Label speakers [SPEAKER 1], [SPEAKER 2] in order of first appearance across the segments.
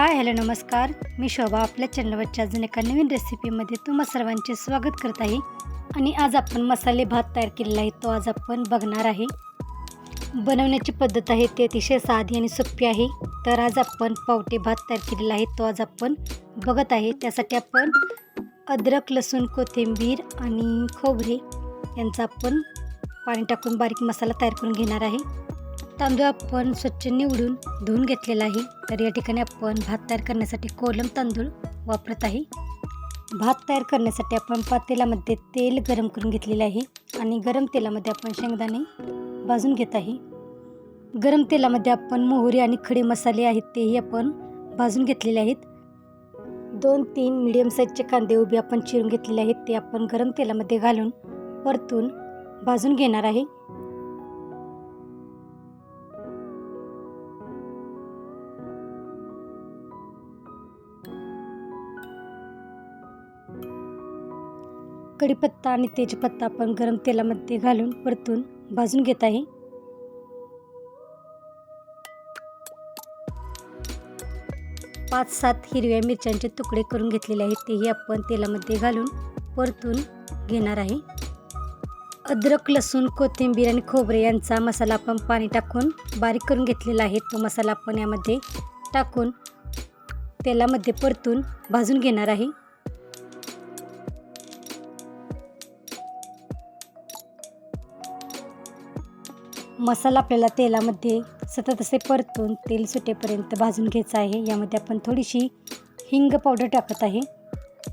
[SPEAKER 1] Hi hello नमस्कार. मी शोभा आपल्या चॅनलवरच्या अजून एका नवीन रेसिपीमध्ये तुम्हा सर्वांचे स्वागत करत आहे. आणि आज आपण मसाले भात तयार केलेला आहे तो आज आपण बघणार आहे. बनवण्याची पद्धत आहे ती अतिशय साधी आणि सोपी आहे. तर आज आपण पावटे भात तयार केलेला आहे तो आज आपण बघत आहे. त्यासाठी आपण अद्रक लसूण कोथिंबीर आणि खोबरे यांचा आपण पाणी टाकून बारीक मसाला तयार करून घेणार आहे. तांदूळ आपण स्वच्छ निवडून धुवून घेतलेला आहे. तर या ठिकाणी आपण भात तयार करण्यासाठी कोलम तांदूळ वापरत आहे. भात तयार करण्यासाठी आपण पातेलामध्ये तेल गरम करून घेतलेले आहे आणि गरम तेलामध्ये आपण शेंगदाणे भाजून घेत आहे. गरम तेलामध्ये आपण मोहरी आणि खडे मसाले आहेत तेही आपण भाजून घेतलेले आहेत. दोन तीन मिडियम साईजचे कांदे उभे आपण चिरून घेतलेले आहेत ते आपण गरम तेलामध्ये घालून परतून भाजून घेणार आहे. कढीपत्ता आणि तेजपत्ता आपण गरम तेलामध्ये घालून परतून भाजून घेत आहे. पाच सात हिरव्या मिरच्यांचे तुकडे करून घेतलेले आहेत तेही आपण तेलामध्ये घालून परतून घेणार आहे. अद्रक लसूण कोथिंबीर आणि खोबरे यांचा मसाला आपण पाणी टाकून बारीक करून घेतलेला आहे. तो मसाला आपण यामध्ये टाकून तेलामध्ये परतून भाजून घेणार आहे. मसाला आपल्याला तेलामध्ये सतत असे परतून तेल सुटेपर्यंत भाजून घ्यायचं आहे. यामध्ये आपण थोडीशी हिंग पावडर टाकत आहे.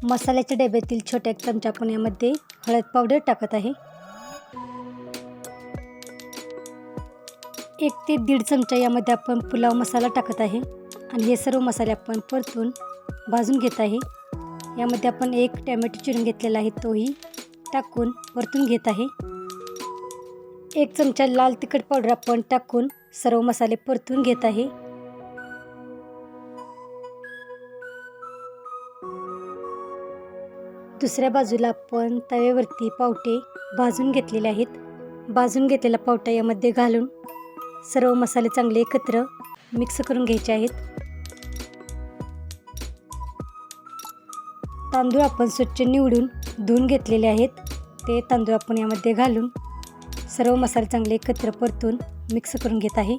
[SPEAKER 1] मसाल्याच्या डब्यातील छोट्या एक चमचा आपण यामध्ये हळद पावडर टाकत आहे. एक ते दीड चमचा यामध्ये आपण पुलाव मसाला टाकत आहे. आणि हे सर्व मसाले आपण परतून भाजून घेत आहे. यामध्ये आपण एक टॅमॅटो चिरून घेतलेला आहे. तोही टाकून परतून घेत आहे. एक चमचा लाल तिखट पावडर आपण टाकून सर्व मसाले परतून घेत आहे. दुसऱ्या बाजूला आपण तव्यावरती पावटे भाजून घेतलेले आहेत. भाजून घेतलेला पावटा यामध्ये घालून सर्व मसाले चांगले एकत्र मिक्स करून घ्यायचे आहेत. तांदूळ आपण स्वच्छ निवडून धुवून घेतलेले आहेत. ते तांदूळ आपण यामध्ये घालून सर्व मसाले चांगले एकत्र परतून मिक्स करून घेत आहे.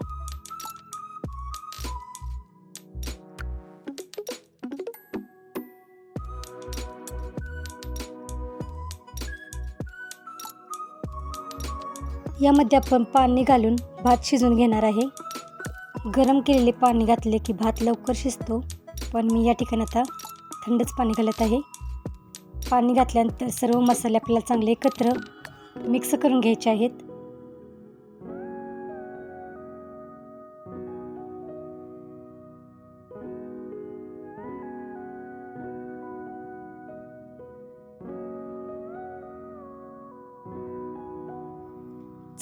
[SPEAKER 1] यामध्ये आपण पाणी घालून भात शिजवून घेणार आहे. गरम केलेले पाणी घातले की भात लवकर शिजतो. पण मी या ठिकाणी आता थंडच पाणी घालत आहे. पाणी घातल्यानंतर सर्व मसाले आपल्याला चांगले एकत्र मिक्स करून घ्यायचे आहेत.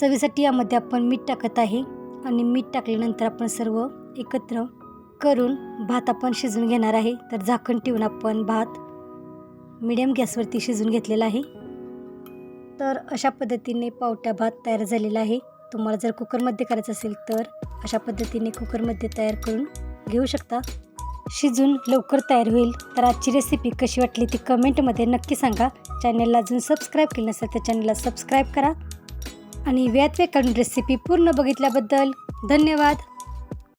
[SPEAKER 1] चवीसाठी यामध्ये आपण मीठ टाकत आहे आणि मीठ टाकल्यानंतर आपण सर्व एकत्र करून भात आपण शिजवून घेणार आहे. तर झाकण ठेवून आपण भात मिडियम गॅसवरती शिजवून घेतलेला आहे. तर अशा पद्धतीने पावट्या भात तयार झालेला आहे. तुम्हाला जर कुकरमध्ये करायचं असेल तर अशा पद्धतीने कुकरमध्ये तयार करून घेऊ शकता. शिजून लवकर तयार होईल. तर आजची रेसिपी कशी वाटली ती कमेंटमध्ये नक्की सांगा. चॅनलला अजून सबस्क्राईब केलं नसेल तर चॅनलला सबस्क्राईब करा. आणि व्यात काढून रेसिपी पूर्ण बघितल्याबद्दल धन्यवाद.